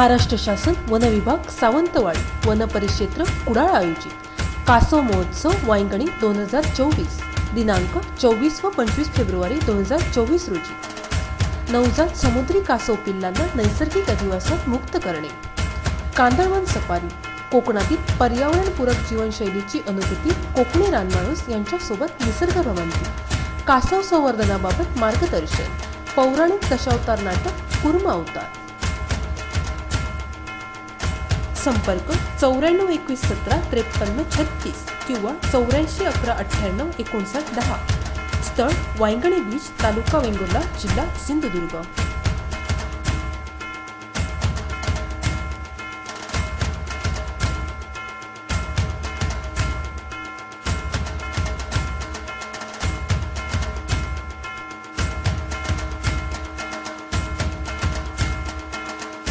महाराष्ट्र शासन वन विभाग सावंतवाडी वन परिक्षेत्र कुडाळ आयोजित. कासव महोत्सव वायंगणी दोन हजार चोवीस. दिनांक चोवीस व पंचवीस फेब्रुवारी दोन हजार चोवीस रोजी. नवजात समुद्री कासव पिल्लांना नैसर्गिक अधिवासात मुक्त करणे. कांदळवन सफारी कोकणातील पर्यावरणपूरक जीवनशैलीची अनुभूती कोकणी रानमाणूस यांच्यासोबत निसर्ग भ्रमंती कासव संवर्धनाबाबत मार्गदर्शन पौराणिक दशावतार नाटक कुर्म अवतार. संपर्क चौऱ्याण्णव एकवीस सतरा त्रेपन्न छत्तीस किंवा चौऱ्याऐंशी अकरा अठ्ठ्याण्णव एकोणसाठ दहा. स्थळ वायंगणी बीच तालुका वेंगुर्ला जिल्हा सिंधुदुर्ग.